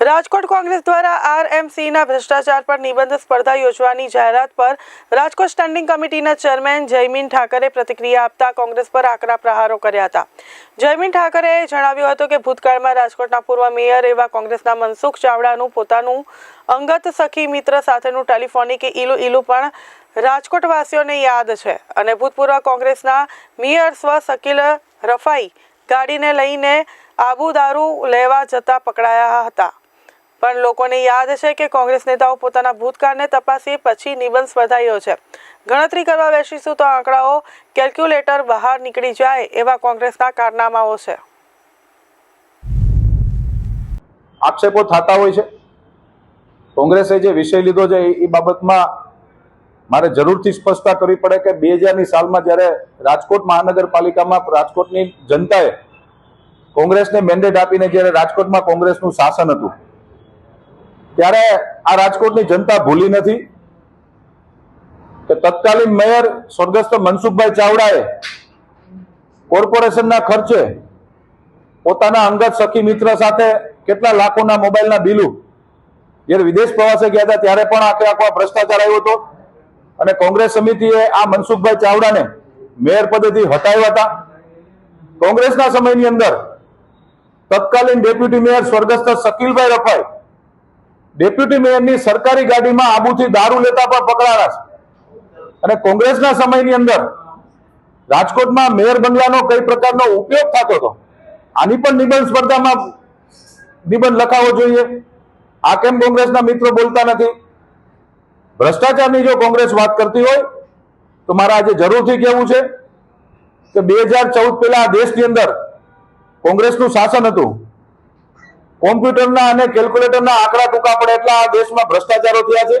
રાજકોટ કોંગ્રેસ દ્વારા આરએમસીના ભ્રષ્ટાચાર પર નિબંધ સ્પર્ધા યોજવાની જાહેરાત પર રાજકોટ સ્ટેન્ડિંગ કમિટીના ચેરમેન જયમીન ઠાકરે પ્રતિક્રિયા આપતા કોંગ્રેસ પર આકરા પ્રહારો કર્યા હતા. જયમીન ઠાકરેએ જણાવ્યું હતું કે ભૂતકાળમાં રાજકોટના પૂર્વ મેયર એવા કોંગ્રેસના મનસુખ ચાવડાનું પોતાનું અંગત સખી મિત્ર સાથેનું ટેલિફોનિક ઈલું ઈલુ પણ રાજકોટવાસીઓને યાદ છે અને ભૂતપૂર્વ કોંગ્રેસના મેયર સ્વ શકીલ રફાઈ ગાડીને લઈને આબુદારૂ લેવા જતા પકડાયા હતા. પણ લોકોને યાદ છે કે કોંગ્રેસ નેતાઓ પોતાના ભૂતકાળને તપાસી પછી નિબંધ સ્પર્ધા યોજે ગણતરી કરવા બેસીશું તો આંકડાઓ કેલ્ક્યુલેટર બહાર નીકળી જાય એવા કોંગ્રેસના કારનામાઓ છે. આક્ષેપો થતા હોય છે. કોંગ્રેસે જે વિષય લીધો છે એ- એ બાબતમાં મારે જરૂરથી સ્પષ્ટતા કરવી પડે કે બે હજારની સાલમાં જ્યારે રાજકોટ મહાનગરપાલિકામાં રાજકોટની જનતાએ કોંગ્રેસને મેન્ડેટ આપીને જ્યારે રાજકોટમાં કોંગ્રેસનું શાસન હતું ત્યારે આ રાજકોટની જનતા ભૂલી નથી કે તત્કાલીન મેયર સ્વર્ગસ્થ મનસુખભાઈ ચાવડાએ કોર્પોરેશનના ખર્ચે પોતાના અંગત સખી મિત્ર સાથે કેટલા લાખોના મોબાઈલના બિલો જ્યારે વિદેશ પ્રવાસે ગયા હતા ત્યારે પણ આખે આખો ભ્રષ્ટાચાર આવ્યો હતો. અને કોંગ્રેસ સમિતિએ આ મનસુખભાઈ ચાવડાને મેયર પદેથી હટાવ્યા હતા. કોંગ્રેસના સમયની અંદર તત્કાલીન ડેપ્યુટી મેયર સ્વર્ગસ્થ શકીલભાઈ રફાઈ ડેપ્યુટી મેયરની સરકારી ગાડીમાં આબુથી દારૂ લેતા પણ પકડાયા છે. અને કોંગ્રેસના સમયની અંદર રાજકોટમાં મેયર બંગલાનો કઈ પ્રકારનો ઉપયોગ થતો હતો? આની પણ નિબંધ સ્પર્ધામાં નિબંધ લખાવો જોઈએ. આ કેમ કોંગ્રેસના મિત્રો બોલતા નથી? ભ્રષ્ટાચારની જો કોંગ્રેસ વાત કરતી હોય, તો મારે આજે જરૂરથી કહેવું છે કે બે હજાર ચૌદ પહેલા દેશની અંદર કોંગ્રેસનું શાસન હતું. કોમ્પ્યુટરના અને કેલ્ક્યુલેટરના આંકડા ટૂંકા પડે એટલા આ દેશમાં ભ્રષ્ટાચારો થયા છે.